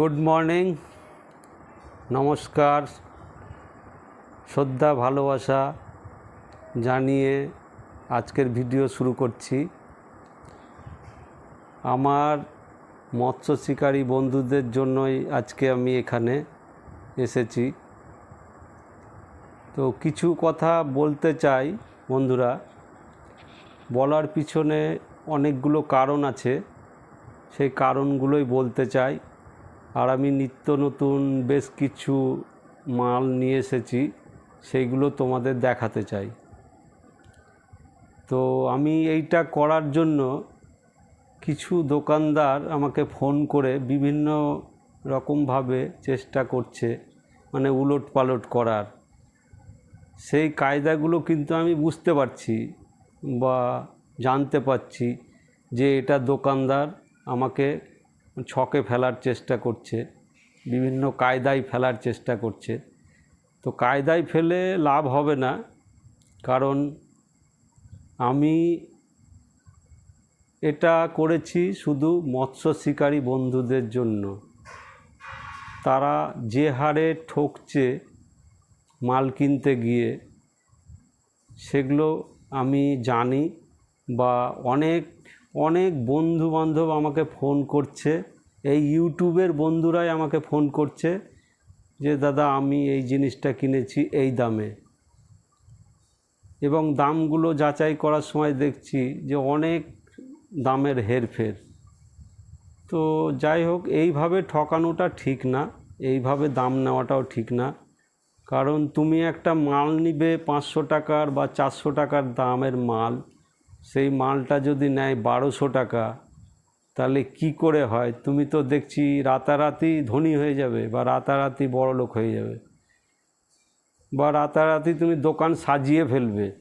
Good morning. নমস্কার। শ্রদ্ধা, ভালোবাসা জানিয়ে আজকের ভিডিও শুরু করছি। আমার মৎস্য শিকারী বন্ধুদের জন্যই আজকে আমি এখানে এসেছি। তো কিছু কথা বলতে চাই বন্ধুরা। বলার পিছনে অনেকগুলো কারণ আছে। সেই কারণগুলোই বলতে চাই। আর আমি নিত্য নতুন বেশ কিছু মাল নিয়ে এসেছি, সেইগুলো তোমাদের দেখাতে চাই। তো আমি এইটা করার জন্য কিছু দোকানদার আমাকে ফোন করে বিভিন্ন রকমভাবে চেষ্টা করছে মানে উলট পালট করার। সেই কায়দাগুলো কিন্তু আমি বুঝতে পারছি বা জানতে পারছি যে এটা দোকানদার আমাকে ছকে ফেলার চেষ্টা করছে, বিভিন্ন কায়দায় ফেলার চেষ্টা করছে। তো কায়দায় ফেলে লাভ হবে না, কারণ আমি এটা করেছি শুধু মৎস্য শিকারী বন্ধুদের জন্য। তারা যে হারে ঠকছে মাল কিনতে গিয়ে, সেগুলো আমি জানি বা অনেক অনেক বন্ধু বান্ধব আমাকে ফোন করছে। এই ইউটিউবের বন্ধুরাই আমাকে ফোন করছে যে, দাদা, আমি এই জিনিসটা কিনেছি এই দামে। এবং দামগুলো যাচাই করার সময় দেখছি যে, অনেক দামের হেরফের। তো যাই হোক, এইভাবে ঠকানোটা ঠিক না, এইভাবে দাম নেওয়াটাও ঠিক না। কারণ তুমি একটা মাল নিবে পাঁচশো টাকার বা চারশো টাকার দামের মাল। সেই মালটা যদি নেয় বারোশো টাকা, তাহলে কি করে হয়? তুমি তো দেখছি রাতারাতি ধনী হয়ে যাবে বা রাতারাতি বড়লোক হয়ে যাবে। বা রাতারাতি তুমি দোকান সাজিয়ে ফেলবে।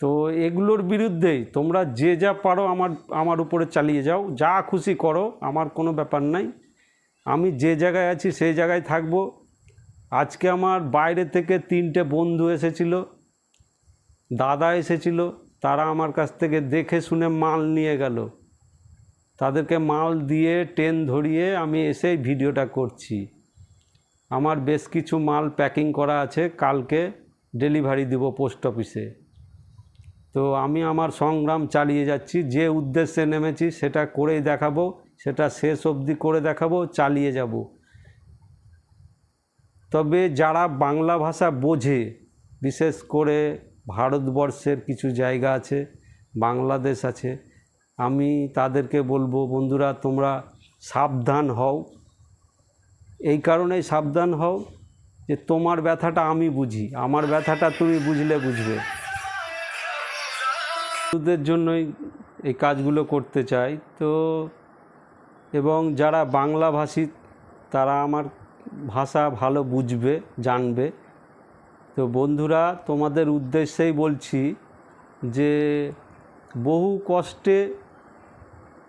তো এগুলোর বিরুদ্ধেই তোমরা যে যা পারো আমার আমার উপরে চালিয়ে যাও। যা খুশি করো, আমার কোনো ব্যাপার নাই। আমি যে জায়গায় আছি সেই জায়গায় থাকব। আজকে আমার বাইরে থেকে তিনটে বন্ধু এসেছিল, দাদা এসেছিল তারা আমার কাছ থেকে দেখে শুনে মাল নিয়ে গেল। তাদেরকে মাল দিয়ে ট্রেন ধরিয়ে আমি এসেই ভিডিওটা করছি। আমার বেশ কিছু মাল প্যাকিং করা আছে, কালকে ডেলিভারি দিব পোস্ট অফিসে। তো আমি আমার সংগ্রাম চালিয়ে যাচ্ছি, যে উদ্দেশ্যে নেমেছি সেটা করেই দেখাবো, সেটা শেষ অবধি করে দেখাবো, চালিয়ে যাব। তবে যারা বাংলা ভাষা বোঝে, বিশেষ করে ভারতবর্ষের কিছু জায়গা আছে, বাংলাদেশ আছে। আমি তাদেরকে বলব, বন্ধুরা, তোমরা সাবধান হও। এই কারণেই সাবধান হও যে তোমার ব্যথাটা আমি বুঝি, আমার ব্যথাটা তুমি বুঝলে বুঝবে। বন্ধুদের জন্যই এই কাজগুলো করতে চাই। তো, এবং যারা বাংলাভাষী, তারা আমার ভাষা ভালো বুঝবে, জানবে। তো বন্ধুরা, তোমাদের উদ্দেশ্যেই বলছি যে বহু কষ্টে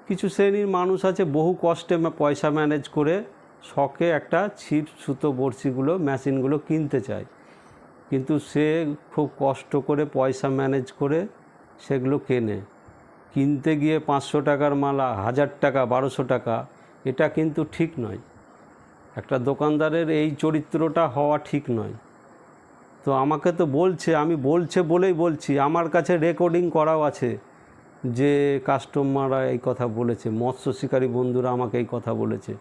কিছু শ্রেণির মানুষ আছে, বহু কষ্টে পয়সা ম্যানেজ করে শখে একটা ছিপ, সুতো, বড়শিগুলো, মেশিনগুলো কিনতে চায়। কিন্তু সে খুব কষ্ট করে পয়সা ম্যানেজ করে সেগুলো কেনে। কিনতে গিয়ে পাঁচশো টাকার মালা, হাজার টাকা, বারোশো টাকা, এটা কিন্তু ঠিক নয়। একটা দোকানদারের এই চরিত্রটা হওয়া ঠিক নয়। তো আমাকে তো বলছে, আমি বলছে বলেই বলছি, আমার কাছে রেকর্ডিং করাও আছে যে কাস্টমাররা এই কথা বলেছে, মৎস্য শিকারী বন্ধুরা আমাকে এই কথা বলেছে।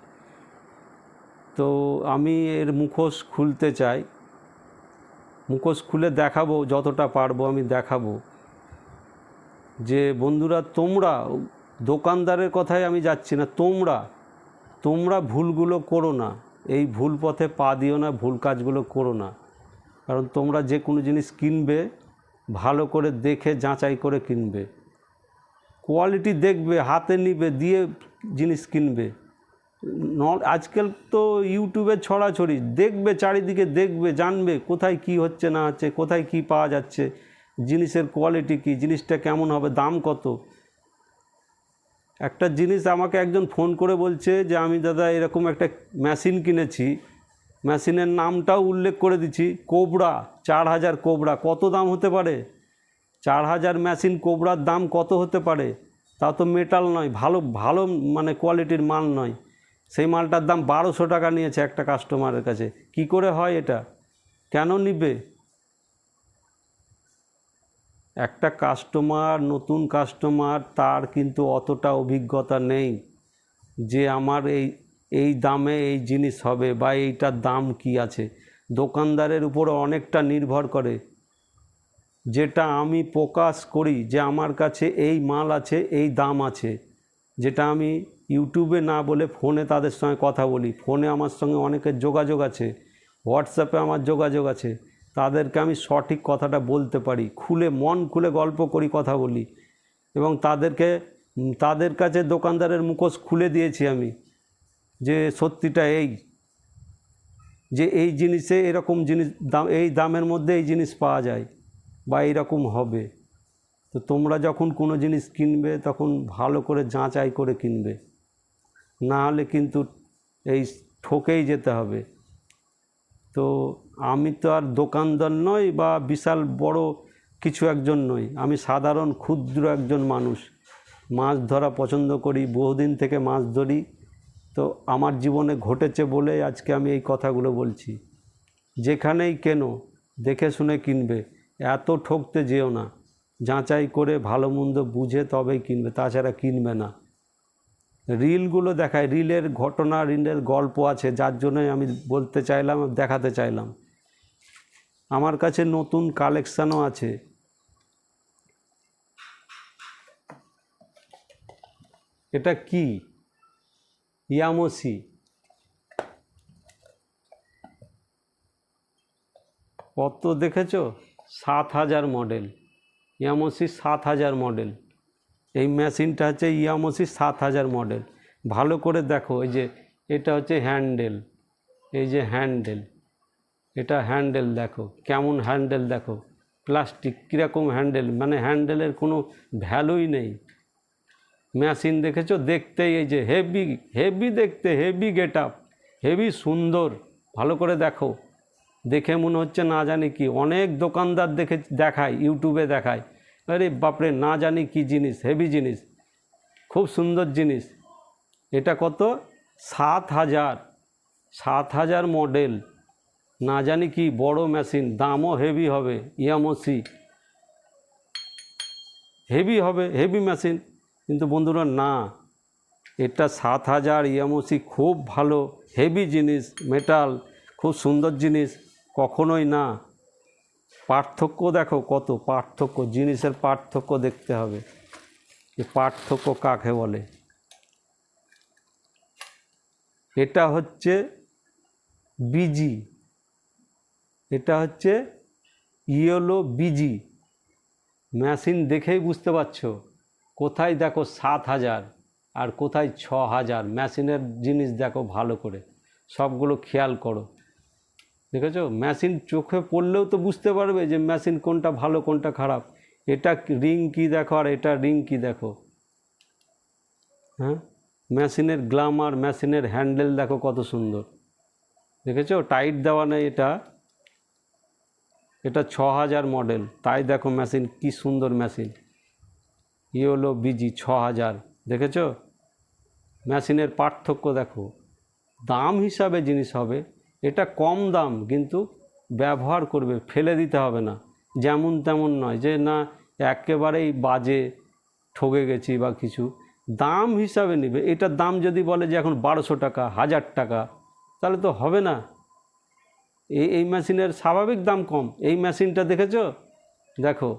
তো আমি এর মুখোশ খুলতে চাই, মুখোশ খুলে দেখাবো যতটা পারব, আমি দেখাবো। যে বন্ধুরা, তোমরা, দোকানদারের কথাই আমি যাচ্ছি না, তোমরা তোমরা ভুলগুলো করো না, এই ভুল পথে পা দিও না, ভুল কাজগুলো করো না। কারণ তোমরা যে কোনো জিনিস কিনবে, ভালো করে দেখে, যাচাই করে কিনবে। কোয়ালিটি দেখবে, হাতে নিবে, দিয়ে জিনিস কিনবে। ন আজকাল তো ইউটিউবে ছড়াছড়ি। দেখবে, চারিদিকে দেখবে, জানবে কোথায় কি হচ্ছে, না হচ্ছে, কোথায় কি পাওয়া যাচ্ছে, জিনিসের কোয়ালিটি কি, জিনিসটা কেমন হবে, দাম কত। একটা জিনিস আমাকে একজন ফোন করে বলছে যে, আমি দাদা এরকম একটা মেশিন কিনেছি। মেশিনের নামটাও উল্লেখ করে দিচ্ছি। কোবরা, চার হাজার কোবরা, কত দাম হতে পারে? চার হাজার মেশিন কোবরার দাম কত হতে পারে? তা তো মেটাল নয়, ভালো ভালো মানে কোয়ালিটির মাল নয়। সেই মালটার দাম বারোশো টাকা নিয়েছে একটা কাস্টমারের কাছে। কি করে হয় এটা? কেন নিবে? একটা কাস্টমার নতুন কাস্টমার তার কিন্তু অতটা অভিজ্ঞতা নেই যে আমার এই এই দামে এই জিনিস হবে বা এইটার দাম কি আছে? দোকানদারের উপরে অনেকটা নির্ভর করে। যেটা আমি প্রকাশ করি যে আমার কাছে এই মাল আছে, এই দাম আছে। যেটা আমি ইউটিউবে না বলে ফোনে তাদের সঙ্গে কথা বলি। ফোনে আমার সঙ্গে অনেকের যোগাযোগ আছে, হোয়াটসঅ্যাপে আমার যোগাযোগ আছে। তাদেরকে আমি সঠিক কথাটা বলতে পারি, খুলে মন খুলে গল্প করি, কথা বলি। এবং তাদেরকে, তাদের কাছে দোকানদারের মুখোশ খুলে দিয়েছি আমি। যে সত্যিটা এই, যে এই জিনিসে এরকম জিনিস দাম, এই দামের মধ্যে এই জিনিস পাওয়া যায় বা এইরকম হবে। তো তোমরা যখন কোনো জিনিস কিনবে তখন ভালো করে যাচাই করে কিনবে। না হলে কিন্তু এই ঠকেই যেতে হবে। তো আমি তো আর দোকানদার নই বা বিশাল বড় কিছু একজন নই। আমি সাধারণ ক্ষুদ্র একজন মানুষ। মাছ ধরা পছন্দ করি, বহুদিন থেকে মাছ ধরি। তো আমার জীবনে ঘটেছে বলে আজকে আমি এই কথাগুলো বলছি। যেখানেই কেনো, দেখে শুনে কিনবে। এত ঠকতে যেও না। যাচাই করে ভালো মন্দ বুঝে তবেই কিনবে, তাছাড়া কিনবে না। রিলগুলো দেখায়, রিলের ঘটনা, রিলের গল্প আছে, যার জন্যই আমি বলতে চাইলাম, দেখাতে চাইলাম। আমার কাছে নতুন কালেকশানও আছে। এটা কি? ইয়ামসি কত দেখেছ? সাত হাজার মডেল ইয়ামসি সাত হাজার মডেল এই মেশিনটা হচ্ছে ইয়ামসি সাত হাজার মডেল ভালো করে দেখো, এই যে এটা হচ্ছে হ্যান্ডেল এই যে হ্যান্ডেল এটা হ্যান্ডেল দেখো, কেমন হ্যান্ডেল দেখো? প্লাস্টিক কীরকম হ্যান্ডেল মানে হ্যান্ডেলের কোনো ভ্যালুই নেই। মেশিন দেখেছ? দেখতেই এই যে হেভি হেভি দেখতে, হেভি গেট আপ হেভি সুন্দর। ভালো করে দেখো। দেখে মনে হচ্ছে না জানি কি। অনেক দোকানদার দেখে, দেখায়, ইউটিউবে দেখায়। আরে বাপরে, না জানি কি জিনিস, হেভি জিনিস। খুব সুন্দর জিনিস। এটা কত? সাত হাজার। সাত হাজার মডেল। না জানি কি, বড় মেশিন, দামও হেভি হবে, ইয়ামসি। হেভি হবে, হেভি মেশিন। কিন্তু বন্ধুরা, না, এটা সাত হাজার ইয়ামসি খুব ভালো হেভি জিনিস মেটাল খুব সুন্দর জিনিস, কখনোই না। পার্থক্য দেখো কত, পার্থক্য, জিনিসের পার্থক্য দেখতে হবে। যে পার্থক্য কাকে বলে? এটা হচ্ছে বিজি, এটা হচ্ছে ইয়েলো বিজি। মেশিন দেখেই বুঝতে পারছ। কোথায় দেখো সাত হাজার আর কোথায় ছ হাজার? মেশিনের জিনিস দেখো ভালো করে। সবগুলো খেয়াল করো। দেখেছ? মেশিন চোখে পড়লেও তো বুঝতে পারবে যে মেশিন কোনটা ভালো, কোনটা খারাপ। এটা রিং কি দেখো আর এটা রিং কি দেখো? হ্যাঁ? মেশিনের গ্লামার, মেশিনের হ্যান্ডেল দেখো কত সুন্দর। দেখেছ? টাইট দেওয়া নেই এটা। এটা ছ হাজার মডেল। তাই দেখো মেশিন কি সুন্দর মেশিন। ই হলো বিজি ছ হাজার দেখেছ? মেশিনের পার্থক্য দেখো। দাম হিসাবে জিনিস হবে, এটা কম দাম, কিন্তু ব্যবহার করবে, ফেলে দিতে হবে না। যেমন তেমন নয় যে, না, একেবারেই বাজে ঠকে গেছি বা কিছু। দাম হিসাবে নেবে এটার দাম যদি বলে যে, এখন বারোশো টাকা, হাজার টাকা, তাহলে তো হবে না। এই এই মেশিনের স্বাভাবিক দাম কম। এই মেশিনটা দেখেছ? দেখো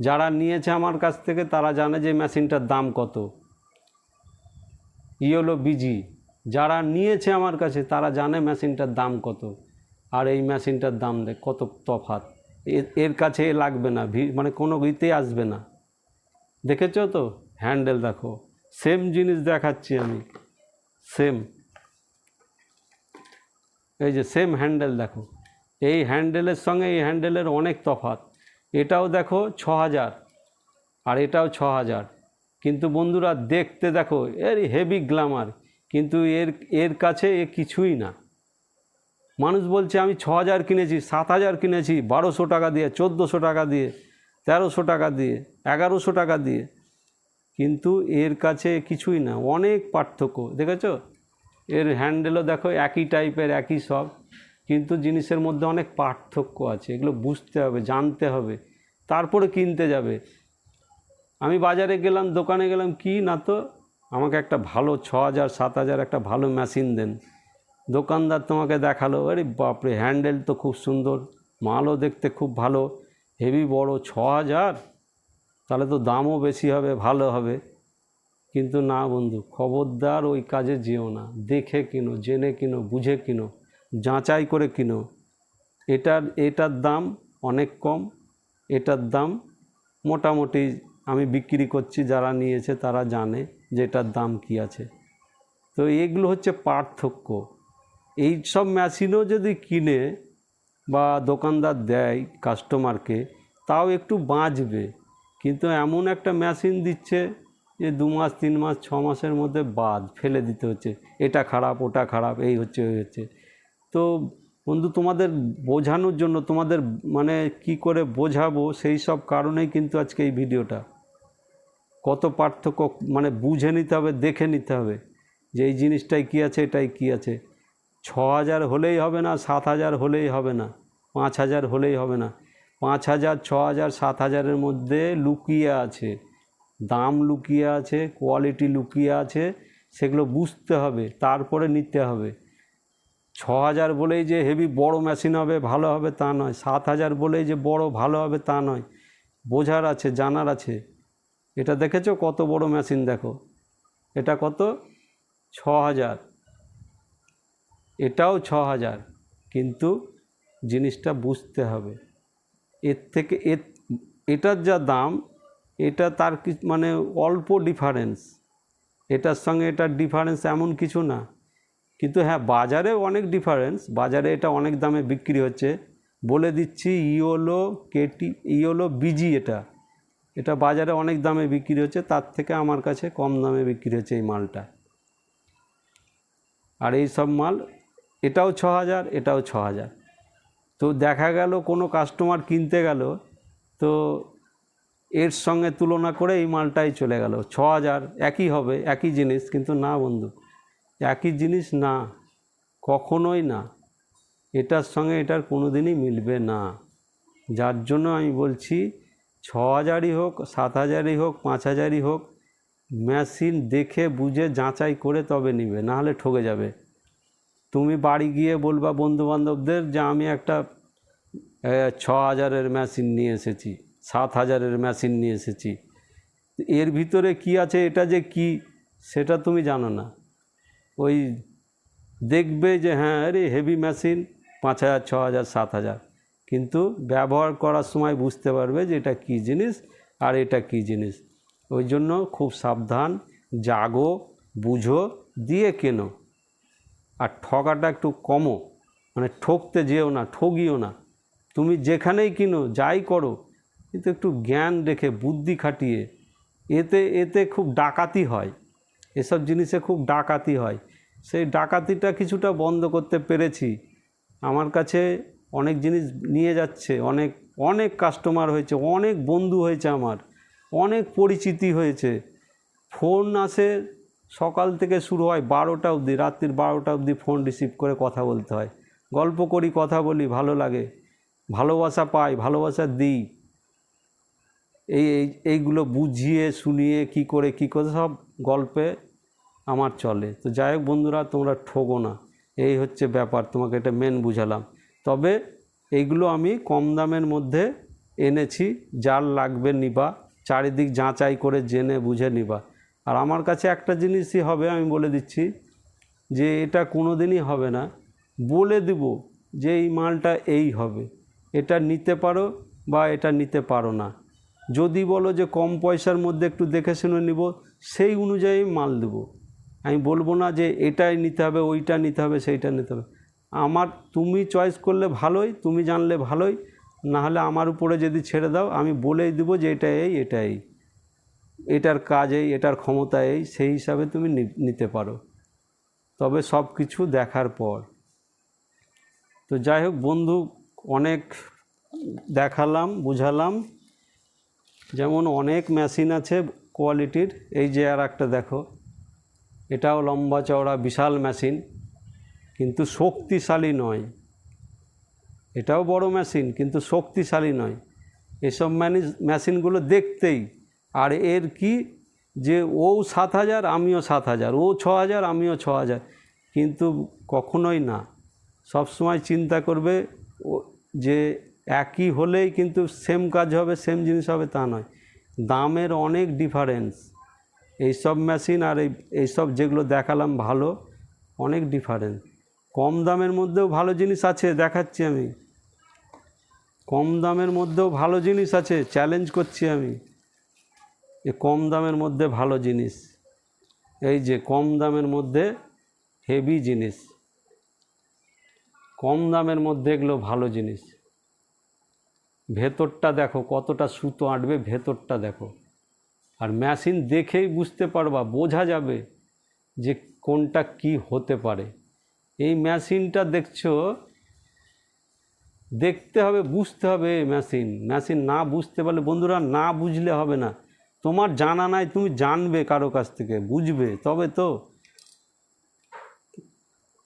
যারা নিয়েছে আমার কাছ থেকে, তারা জানে যে মেশিনটার দাম কত। ইয়েলো বিজি। যারা নিয়েছে আমার কাছে, তারা জানে মেশিনটার দাম কত। আর এই মেশিনটার দাম দেখ কত তফাত এর কাছে লাগবে না মানে কোনো ইতে আসবে না। দেখেছ তো? হ্যান্ডেল দেখো। সেম জিনিস দেখাচ্ছি আমি। সেম। এই যে সেম হ্যান্ডেল দেখো। এই হ্যান্ডেলের সঙ্গে এই হ্যান্ডেলের অনেক তফাৎ। এটাও দেখো ছ হাজার আর এটাও ছ হাজার কিন্তু বন্ধুরা, দেখতে দেখো এর হেভি গ্ল্যামার কিন্তু এর এর কাছে এ কিছুই না। মানুষ বলছে, আমি ছ হাজার কিনেছি সাত হাজার কিনেছি, বারোশো টাকা দিয়ে, চোদ্দোশো টাকা দিয়ে, তেরোশো টাকা দিয়ে, এগারোশো টাকা দিয়ে। কিন্তু এর কাছে কিছুই না, অনেক পার্থক্য, দেখেছ? এর হ্যান্ডেলও দেখো, একই টাইপের একই সব। কিন্তু জিনিসের মধ্যে অনেক পার্থক্য আছে, এগুলো বুঝতে হবে, জানতে হবে, তারপরে কিনতে যাবে। আমি বাজারে গেলাম, দোকানে গেলাম, কি না তো? আমাকে একটা ভালো ছ হাজার সাত হাজার একটা ভালো মেশিন দেন। দোকানদার তোমাকে দেখাল, আরে বাপরে, হ্যান্ডেল তো খুব সুন্দর, মালও দেখতে খুব ভালো, হেভি বড় ছ হাজার তাহলে তো দামও বেশি হবে, ভালো হবে। কিন্তু না বন্ধু, খবরদার ওই কাজে যেও না, দেখে কিনো, জেনে কিনো, বুঝে কিনো। যাচাই করে কিনো। এটার এটার দাম অনেক কম, এটার দাম মোটামুটি আমি বিক্রি করছি, যারা নিয়েছে তারা জানে যে এটার দাম কি আছে। তো এগুলো হচ্ছে পার্থক্য। এই সব মেশিনও যদি কিনে বা দোকানদার দেয় কাস্টমারকে, তাও একটু বাঁচবে। কিন্তু এমন একটা মেশিন দিচ্ছে যে দু মাস, তিন মাস, ছ মাসের মধ্যে বাদ, ফেলে দিতে হচ্ছে। এটা খারাপ, ওটা খারাপ, এই হচ্ছে, ওই হচ্ছে। তো বন্ধু, তোমাদের বোঝানোর জন্য, তোমাদের মানে কি করে বোঝাবো সেই সব কারণেই কিন্তু আজকে এই ভিডিওটা। কত পার্থক্য মানে বুঝে নিতে হবে, দেখে নিতে হবে যে এই জিনিসটাই কী আছে, এটাই কী আছে। ছ হাজার হলেই হবে না সাত হাজার হলেই হবে না পাঁচ হাজার হলেই হবে না। পাঁচ হাজার ছ হাজার সাত হাজারের মধ্যে লুকিয়ে আছে। দাম লুকিয়ে আছে, কোয়ালিটি লুকিয়ে আছে, সেগুলো বুঝতে হবে, তারপরে নিতে হবে। ছ হাজার বলেই যে হেভি বড় মেশিন হবে, ভালো হবে তা নয়। সাত হাজার বলেই যে বড়, ভালো হবে তা নয়। বোঝার আছে, জানার আছে। এটা দেখেছ? কত বড় মেশিন দেখো। এটা কত? ছ হাজার এটাও ছ হাজার কিন্তু জিনিসটা বুঝতে হবে। এর থেকে এর, এটার যা দাম, এটা তার মানে অল্প ডিফারেন্স এটার সঙ্গে এটার ডিফারেন্স এমন কিছু না। কিন্তু হ্যাঁ বাজারে অনেক ডিফারেন্স বাজারে এটা অনেক দামে বিক্রি হচ্ছে। বলে দিচ্ছি ইওলো কেটি ইওলো বিজি এটা। এটা বাজারে অনেক দামে বিক্রি হচ্ছে। তার থেকে আমার কাছে কম দামে বিক্রি হচ্ছে এই মালটা। আর এই সব মাল, এটাও ছ হাজার এটাও ছ হাজার তো দেখা গেল, কোনো কাস্টমার কিনতে গেল, তো এর সঙ্গে তুলনা করে এই মালটাই চলে গেল। ছ হাজার একই হবে, একই জিনিস, কিন্তু না বন্ধু। একই জিনিস না, কখনোই না। এটার সঙ্গে এটার কোনো দিনই মিলবে না। যার জন্য আমি বলছি ছ হাজারই হোক সাত হাজারই হোক পাঁচ হাজারই হোক, মেশিন দেখে, বুঝে, যাচাই করে তবে নিবে, নাহলে ঠকে যাবে। তুমি বাড়ি গিয়ে বলবা বন্ধুবান্ধবদের যে আমি একটা ছ হাজারের মেশিন নিয়ে এসেছি সাত হাজারের মেশিন নিয়ে এসেছি। এর ভিতরে কি আছে, এটা যে কি, সেটা তুমি জানো না। ওই দেখবে যে হ্যাঁ আরে হেভি মেশিন পাঁচ হাজার ছ হাজার সাত হাজার কিন্তু ব্যবহার করার সময় বুঝতে পারবে যে এটা কী জিনিস আর এটা কী জিনিস ওই জন্য খুব সাবধান জাগো বুঝো দিয়ে কেনো আর ঠকাটা একটু কমো মানে ঠকতে যেও না ঠগিও না তুমি যেখানেই কিনো যাই করো কিন্তু একটু জ্ঞান রেখে বুদ্ধি খাটিয়ে এতে এতে খুব ডাকাতি হয় এসব জিনিসে খুব ডাকাতি হয় সেই ডাকাতিটা কিছুটা বন্ধ করতে পেরেছি। আমার কাছে অনেক জিনিস নিয়ে যাচ্ছে, অনেক অনেক কাস্টমার হয়েছে, অনেক বন্ধু হয়েছে আমার, অনেক পরিচিতি হয়েছে। ফোন আসে সকাল থেকে শুরু হয় বারোটা অবধি, রাত্রির বারোটা অবধি ফোন রিসিভ করে কথা বলতে হয়। গল্প করি, কথা বলি, ভালো লাগে, ভালোবাসা পাই, ভালোবাসা দিই। এই, এই- এইগুলো বুঝিয়ে, শুনিয়ে, কি করে কি করে, সব গল্পে আমার চলে। তো যাই হোক বন্ধুরা, তোমরা ঠগো না। এই হচ্ছে ব্যাপার, তোমাকে এটা মেন বুঝালাম। তবে এইগুলো আমি কম দামের মধ্যে এনেছি, যার লাগবে নিবা। চারিদিক যাচাই করে জেনে বুঝে নিবা। আর আমার কাছে একটা জিনিসই হবে, আমি বলে দিচ্ছি, যে এটা কোনো দিনই হবে না। বলে দিব যে এই মালটা এই হবে। এটা নিতে পারো বা এটা নিতে পারো না। যদি বলো যে কম পয়সার মধ্যে একটু দেখে শুনে নিব, সেই অনুযায়ী মাল দেবো। আমি বলব না যে এটাই নিতে হবে, ওইটা নিতে হবে, সেইটা নিতে হবে। আমার, তুমি চয়েস করলে ভালোই, তুমি জানলে ভালোই না হলে আমার উপরে যদি ছেড়ে দাও, আমি বলেই দেবো যে এটা এই এটা এই। এটার কাজ এই, এটার ক্ষমতা এই, সেই হিসাবে তুমি নিতে পারো। তবে সব কিছু দেখার পর। তো যাই হোক, বন্ধু, অনেক দেখালাম, বুঝালাম। যেমন অনেক মেশিন আছে কোয়ালিটির এই যে আর একটা দেখো। এটাও লম্বা চওড়া, বিশাল মেশিন, কিন্তু শক্তিশালী নয়। এটাও বড় মেশিন, কিন্তু শক্তিশালী নয়। এসব ম্যানিস মেশিনগুলো দেখতেই, আর এর কি যে ও সাত হাজার, আমিও সাত হাজার, ও ছ হাজার, আমিও ছ হাজার, কিন্তু কখনোই না। সব সময় চিন্তা করবে যে একই হলেই কিন্তু সেম কাজ হবে, সেম জিনিস হবে, তা নয়। দামের অনেক ডিফারেন্স এইসব মেশিন আর এই এইসব যেগুলো দেখালাম ভালো, অনেক ডিফারেন্স কম দামের মধ্যেও ভালো জিনিস আছে, দেখাচ্ছি আমি। কম দামের মধ্যেও ভালো জিনিস আছে চ্যালেঞ্জ করছি আমি। এ কম দামের মধ্যে ভালো জিনিস। এই যে কম দামের মধ্যে হেভি জিনিস। কম দামের মধ্যে এগুলো ভালো জিনিস। ভেতরটা দেখো, কতটা সুতো আঁটবে, ভেতরটা দেখো। আর মেশিন দেখেই বুঝতে পারবা, বোঝা যাবে যে কোনটা কি হতে পারে। এই মেশিনটা দেখছ, দেখতে হবে, বুঝতে হবে মেশিন মেশিন না বুঝতে পারলে বন্ধুরা না বুঝলে হবে না। তোমার জানা নাই, তুমি জানবে কারও কাছ থেকে, বুঝবে। তবে তো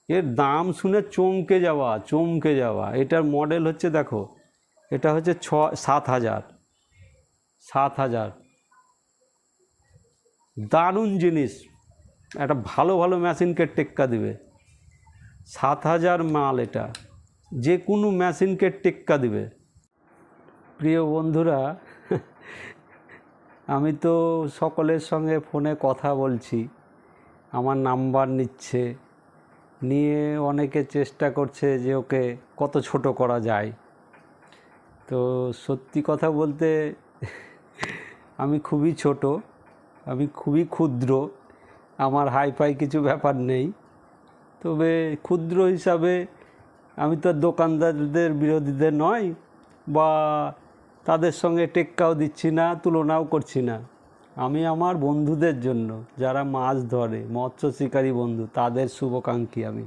এর দাম শুনে চমকে যাওয়া চমকে যাওয়া। এটার মডেল হচ্ছে দেখো, এটা হচ্ছে ছ, সাত হাজার। সাত হাজার। দারুণ জিনিস। একটা ভালো ভালো মেশিনকে টেক্কা দিবে। সাত হাজার মাল এটা। যে কোনো মেশিনকে টেক্কা দিবে। প্রিয় বন্ধুরা, আমি তো সকলের সঙ্গে ফোনে কথা বলছি। আমার নাম্বার নিচ্ছে। নিয়ে অনেকে চেষ্টা করছে যে ওকে কত ছোট করা যায়। তো সত্যি কথা বলতে, আমি খুবই ছোট। আমি খুবই ক্ষুদ্র, আমার হাইফাই কিছু ব্যাপার নেই। তবে ক্ষুদ্র হিসাবে আমি তো দোকানদারদের বিরোধীদের নয় বা তাদের সঙ্গে টেক্কাও দিচ্ছি না, তুলনাও করছি না। আমি আমার বন্ধুদের জন্য, যারা মাছ ধরে, মৎস্য শিকারী বন্ধু, তাদের শুভকাঙ্ক্ষী আমি।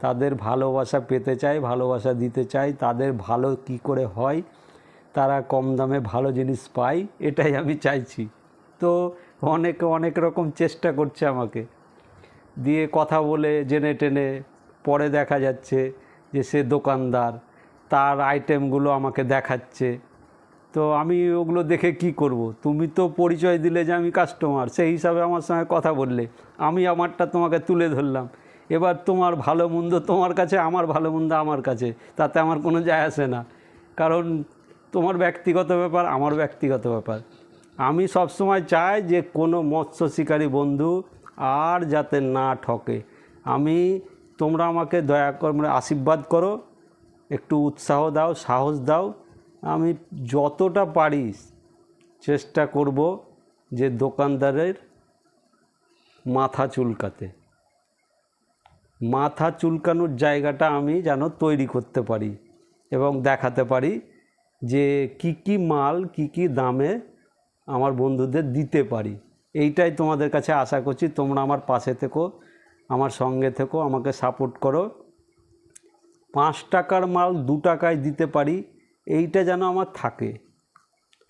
তাদের ভালোবাসা পেতে চাই, ভালোবাসা দিতে চাই, তাদের ভালো কি করে হয়, তারা কম দামে ভালো জিনিস পায়, এটাই আমি চাইছি। তো অনেকে অনেক রকম চেষ্টা করছে আমাকে। দিয়ে কথা বলে, জেনে টেনে পরে দেখা যাচ্ছে যে সে দোকানদার, তার আইটেমগুলো আমাকে দেখাচ্ছে। তো আমি ওগুলো দেখে কি করব? তুমি তো পরিচয় দিলে যে আমি কাস্টমার সেই হিসাবে আমার সঙ্গে কথা বললে। আমি আমারটা তোমাকে তুলে ধরলাম। এবার তোমার ভালো মন্দ তোমার কাছে, আমার ভালো মন্দ আমার কাছে। তাতে আমার কোনো যায় আসে না। কারণ তোমার ব্যক্তিগত ব্যাপার, আমার ব্যক্তিগত ব্যাপার। আমি সবসময় চাই যে কোনো মৎস্য শিকারী বন্ধু আর যাতে না ঠকে। আমি, তোমরা আমাকে দয়া করে মানে আশীর্বাদ করো, একটু উৎসাহ দাও, সাহস দাও। আমি যতটা পারি চেষ্টা করব যে দোকানদারের মাথা চুলকাতে। মাথা চুলকানোর জায়গাটা আমি যেন তৈরি করতে পারি এবং দেখাতে পারি যে কি কি মাল, কি কি দামে আমার বন্ধুদের দিতে পারি। এইটাই তোমাদের কাছে আশা করছি। তোমরা আমার পাশে থেকো, আমার সঙ্গে থেকো, আমাকে সাপোর্ট করো। পাঁচ টাকার মাল দু টাকায় দিতে পারি, এইটা যেন আমার থাকে।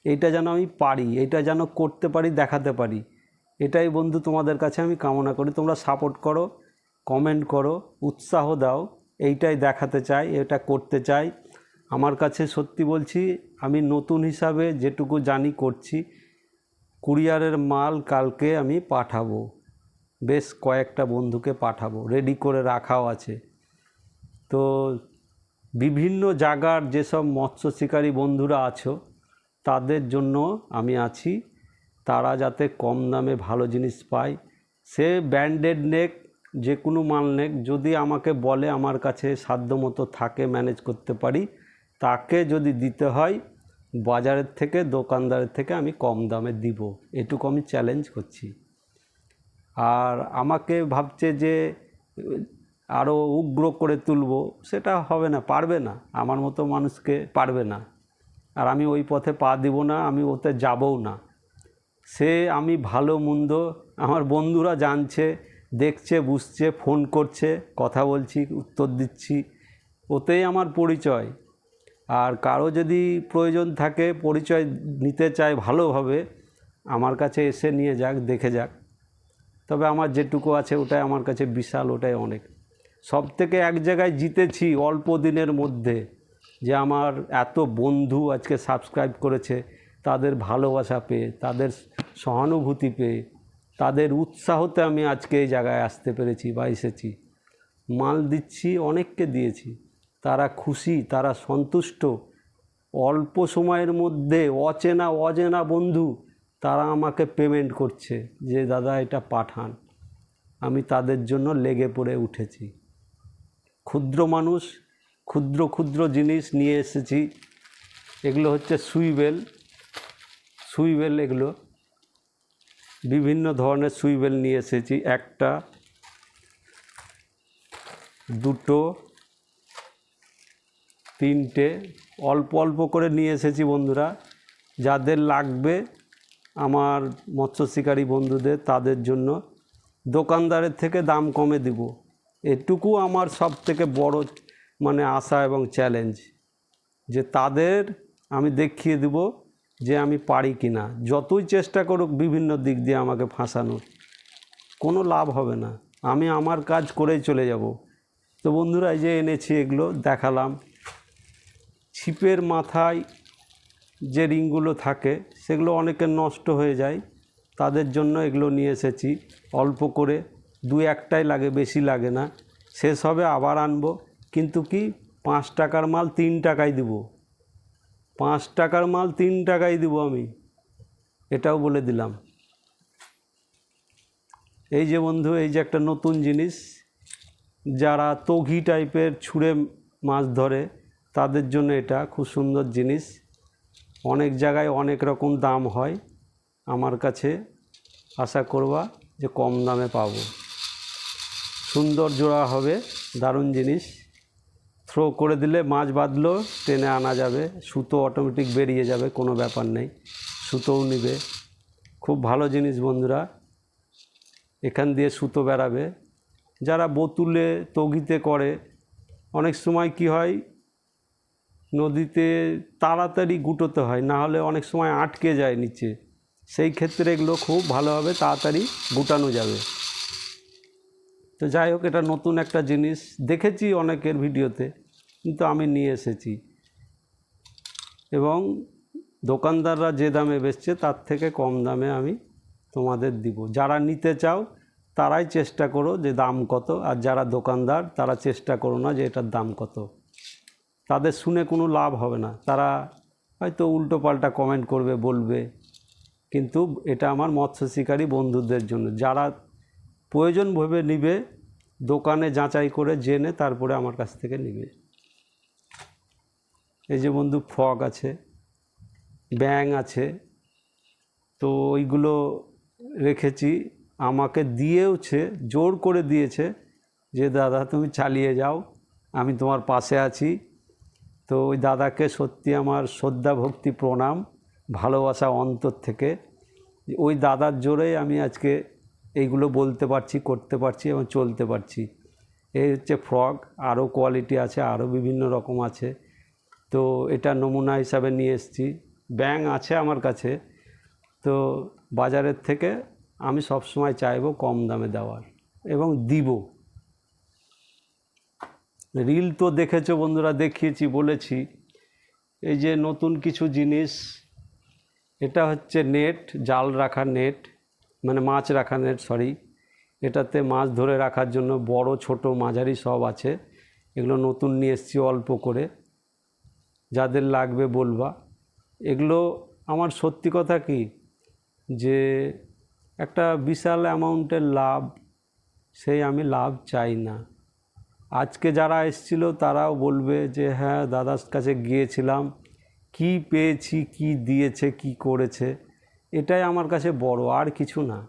এইটা যেন আমি পারি, এইটা যেন করতে পারি, দেখাতে পারি। এটাই বন্ধু তোমাদের কাছে আমি কামনা করি। তোমরা সাপোর্ট করো কমেন্ট করো, উৎসাহ দাও, এইটাই দেখাতে চাই, এটা করতে চাই। আমার কাছে সত্যি বলছি, আমি নতুন হিসাবে যেটুকু জানি করছি কুরিয়ারের মাল কালকে আমি পাঠাবো। বেশ কয়েকটা বন্ধুকে পাঠাবো। রেডি করে রাখাও আছে। তো বিভিন্ন জায়গার যেসব মৎস্য শিকারী বন্ধুরা আছো, তাদের জন্য আমি আছি। তারা যাতে কম দামে ভালো জিনিস পায়। সে ব্যান্ডেড নেক, যে কোনো মাল নেক, যদি আমাকে বলে আমার কাছে সাধ্যমতো থাকে, ম্যানেজ করতে পারি, তাকে যদি দিতে হয় বাজারের থেকে, দোকানদারের থেকে আমি কম দামে দিব। এটুকু আমি চ্যালেঞ্জ করছি। আর আমাকে ভাবছে যে আরও উগ্র করে তুলব, সেটা হবে না, পারবে না। আমার মতো মানুষকে পারবে না। আর আমি ওই পথে পা দিব না, আমি ওতে যাবও না। সে আমি ভালো মন্দ, আমার বন্ধুরা জানছে, দেখছে, বুঝছে ফোন করছে, কথা বলছি, উত্তর দিচ্ছি, ওতেই আমার পরিচয়। আর কারও যদি প্রয়োজন থাকে, পরিচয় নিতে চায় ভালোভাবে, আমার কাছে এসে নিয়ে যাক, দেখে যাক। তবে আমার যেটুকু আছে ওটাই আমার কাছে বিশাল, ওটাই অনেক। সব থেকে এক জায়গায় জিতেছি অল্প দিনের মধ্যে, যে আমার এত বন্ধু আজকে সাবস্ক্রাইব করেছে, তাদের ভালোবাসা পেয়ে, তাদের সহানুভূতি পেয়ে, তাদের উৎসাহতে আমি আজকে এই জায়গায় আসতে পেরেছি বা এসেছি। মাল দিচ্ছি, অনেককে দিয়েছি। তারা খুশি, তারা সন্তুষ্ট। অল্প সময়ের মধ্যে অচেনা, অজেনা বন্ধু তারা আমাকে পেমেন্ট করছে যে, দাদা, এটা পাঠান। আমি তাদের জন্য লেগে পড়ে উঠেছি। ক্ষুদ্র মানুষ, ক্ষুদ্র ক্ষুদ্র জিনিস নিয়ে এসেছি। এগুলো হচ্ছে সুইবেল সুইবেল এগুলো। বিভিন্ন ধরনের সুইবেল নিয়ে এসেছি। একটা, দুটো তিনটে অল্প অল্প করে নিয়ে এসেছি বন্ধুরা। যাদের লাগবে আমার মৎস্য শিকারী বন্ধুদের, তাদের জন্য দোকানদারের থেকে দাম কমে দিব। এটুকু আমার সব থেকে বড় মানে আশা এবং চ্যালেঞ্জ যে তাদের আমি দেখিয়ে দেব যে আমি পারি কি না যতই চেষ্টা করুক বিভিন্ন দিক দিয়ে আমাকে ফাঁসানোর, কোনো লাভ হবে না। আমি আমার কাজ করেই চলে যাব। তো বন্ধুরা, এই যে এনেছি এগুলো, দেখালাম। ছিপের মাথায় যে রিংগুলো থাকে, সেগুলো অনেকের নষ্ট হয়ে যায়। তাদের জন্য এগুলো নিয়ে এসেছি। অল্প করে, দু একটাই লাগে, বেশি লাগে না। শেষ হবে, আবার আনব। কিন্তু কি, পাঁচ টাকার মাল তিন টাকায় দিব। পাঁচ টাকার মাল তিন টাকায় দিব আমি। এটাও বলে দিলাম। এই যে বন্ধু, এই যে একটা নতুন জিনিস, যারা তঘি টাইপের ছুঁড়ে মাছ ধরে তাদের জন্য এটা খুব সুন্দর জিনিস। অনেক জায়গায় অনেক রকম দাম হয়। আমার কাছে আশা করবা যে কম দামে পাবো। সুন্দর জোড়া হবে, দারুণ জিনিস। থ্রো করে দিলে মাছ বাঁধলেও টেনে আনা যাবে। সুতো অটোমেটিক বেরিয়ে যাবে, কোনো ব্যাপার নেই। সুতোও নিবে। খুব ভালো জিনিস বন্ধুরা। এখান দিয়ে সুতো বেরাবে যারা বোতুলে, তগিতে করে, অনেক সময় কি হয় নদীতে তাড়াতাড়ি গুটোতে হয়, না হলে অনেক সময় আটকে যায় নিচে। সেই ক্ষেত্রে এগুলো খুব ভালোভাবে তাড়াতাড়ি গুটানো যাবে। তো যাই হোক, এটা নতুন একটা জিনিস। দেখেছি অনেকের ভিডিওতে, কিন্তু আমি নিয়ে এসেছি। এবং দোকানদাররা যে দামে বেচছে, তার থেকে কম দামে আমি তোমাদের দিব। যারা নিতে চাও, তারাই চেষ্টা করো যে দাম কত, আর যারা দোকানদার, তারা চেষ্টা করো না যে এটার দাম কত। তাদের শুনে কোনো লাভ হবে না। তারা হয়তো উল্টো পাল্টা কমেন্ট করবে, বলবে। কিন্তু এটা আমার মৎস্য শিকারী বন্ধুদের জন্য। যারা প্রয়োজন ভেবে নিবে, দোকানে যাচাই করে জেনে তারপরে আমার কাছ থেকে নিবে। এই যে বন্ধু, ফগ আছে ব্যাং আছে, তো ওইগুলো রেখেছি। আমাকে দিয়েওছে, জোর করে দিয়েছে যে, দাদা, তুমি চালিয়ে যাও। আমি তোমার পাশে আছি। তো ওই দাদাকে সত্যি আমার শ্রদ্ধা, ভক্তি, প্রণাম, ভালোবাসা অন্তর থেকে ওই দাদার জোরেই আমি আজকে এইগুলো বলতে পারছি, করতে পারছি এবং চলতে পারছি। এই হচ্ছে ফ্রগ, আরও কোয়ালিটি আছে, আরও বিভিন্ন রকম আছে। তো এটা নমুনা হিসাবে নিয়ে এসেছি। ব্যাং আছে আমার কাছে। তো বাজারের থেকে আমি সবসময় চাইব কম দামে দেওয়ার এবং দিব। রিল তো দেখেছ বন্ধুরা, দেখিয়েছি, বলেছি। এই যে নতুন কিছু জিনিস, এটা হচ্ছে নেট জাল রাখা নেট মানে মাছ রাখা নেট সরি এটাতে মাছ ধরে রাখার জন্য বড়, ছোট মাঝারি সব আছে। এগুলো নতুন নিয়ে এসেছি অল্প করে। যাদের লাগবে বলবা। এগুলো আমার সত্যি কথা কি? যে একটা বিশাল অ্যামাউন্টের লাভ, সেই আমি লাভ চাই না। আজকে যারা এসছিল তারাও বলবে যে হ্যাঁ দাদার কাছে গিয়েছিলাম। কি পেয়েছি, কি দিয়েছে, কি করেছে? এটাই আমার কাছে বড়, আর কিছু না।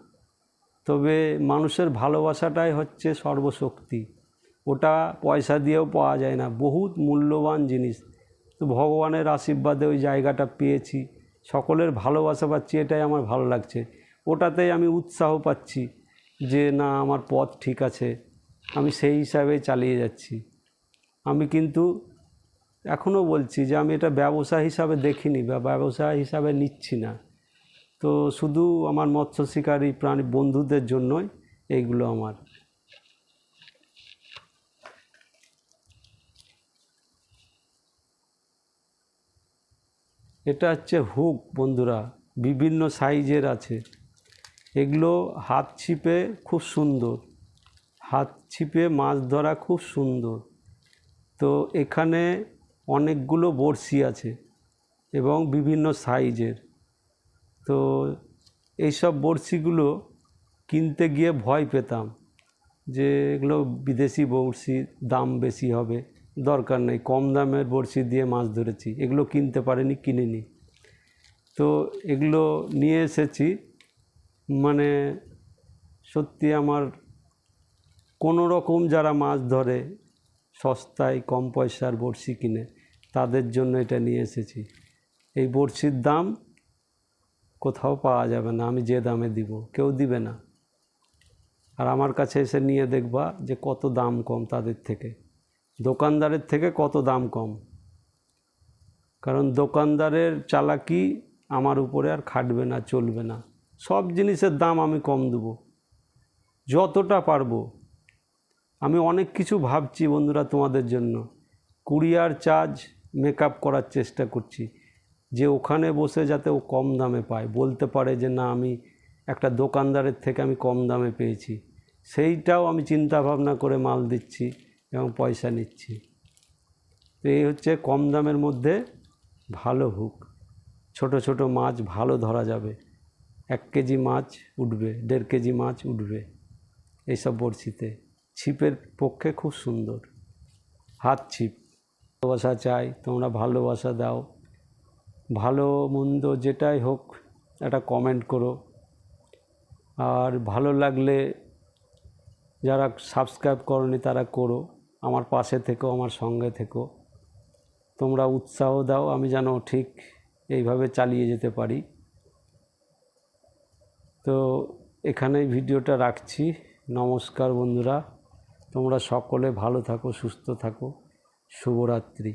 তবে মানুষের ভালোবাসাটাই হচ্ছে সর্বশক্তি। ওটা পয়সা দিয়েও পাওয়া যায় না। বহুত মূল্যবান জিনিস। তো ভগবানের আশীর্বাদে ওই জায়গাটা পেয়েছি। সকলের ভালোবাসা পাচ্ছি, এটাই আমার ভালো লাগছে। ওটাতেই আমি উৎসাহ পাচ্ছি যে, না, আমার পথ ঠিক আছে। আমি সেই হিসাবেই চালিয়ে যাচ্ছি। আমি কিন্তু এখনও বলছি যে আমি এটা ব্যবসা হিসাবে দেখিনি বা ব্যবসা হিসাবে নিচ্ছি না। তো শুধু আমার মৎস্য শিকারী প্রাণী বন্ধুদের জন্যই এইগুলো আমার। এটা হচ্ছে হুক বন্ধুরা, বিভিন্ন সাইজের আছে। এগুলো হাত ছিপে খুব সুন্দর। হাত ছিপে মাছ ধরা খুব সুন্দর। তো এখানে অনেকগুলো বড়শি আছে এবং বিভিন্ন সাইজের। তো এইসব বড়শিগুলো কিনতে গিয়ে ভয় পেতাম যে এগুলো বিদেশি বড়শি, দাম বেশি হবে, দরকার নেই, কম দামের বড়শি দিয়ে মাছ ধরেছি, এগুলো কিনতে পারিনি, কিনিনি। তো এগুলো নিয়ে এসেছি মানে সত্যি আমার কোনো রকম যারা মাছ ধরে সস্তায় কম পয়সার বড়শি কিনে, তাদের জন্য এটা নিয়ে এসেছি। এই বড়শির দাম কোথাও পাওয়া যাবে না, আমি যে দামে দিব, কেউ দিবে না। আর আমার কাছে এসে নিয়ে দেখবা যে কত দাম কম তাদের থেকে। দোকানদারের থেকে কত দাম কম। কারণ দোকানদারের চালাকি আমার উপরে আর খাটবে না, চলবে না। সব জিনিসের দাম আমি কম দেবো। যতটা পারব আমি অনেক কিছু ভাবছি বন্ধুরা তোমাদের জন্য। কুরিয়ার চার্জ মেকআপ করার চেষ্টা করছি। যে ওখানে বসে যাতে ও কম দামে পায়। বলতে পারে যে, না, আমি একটা দোকানদারের থেকে আমি কম দামে পেয়েছি। সেইটাও আমি চিন্তা ভাবনা করে মাল দিচ্ছি এবং পয়সা নিচ্ছি। তো এই হচ্ছে কম দামের মধ্যে ভালো হুক। ছোট ছোট মাছ ভালো ধরা যাবে। এক কেজি মাছ উঠবে, দেড় কেজি মাছ উঠবে। এইসব বড়শিতে। ছিপের পক্ষে খুব সুন্দর। হাত ছিপ। ভালোবাসা চাই, তোমরা ভালোবাসা দাও। ভালো মন্দ যেটাই হোক, একটা কমেন্ট করো। আর ভালো লাগলে যারা সাবস্ক্রাইব করনি তারা করো। আমার পাশে থেকো, আমার সঙ্গে থেকো। তোমরা উৎসাহ দাও, আমি যেন ঠিক এইভাবে চালিয়ে যেতে পারি। তো এখানেই ভিডিওটা রাখছি। নমস্কার বন্ধুরা। তোমরা সকলে ভালো থাকো সুস্থ থাকো। শুভরাত্রি।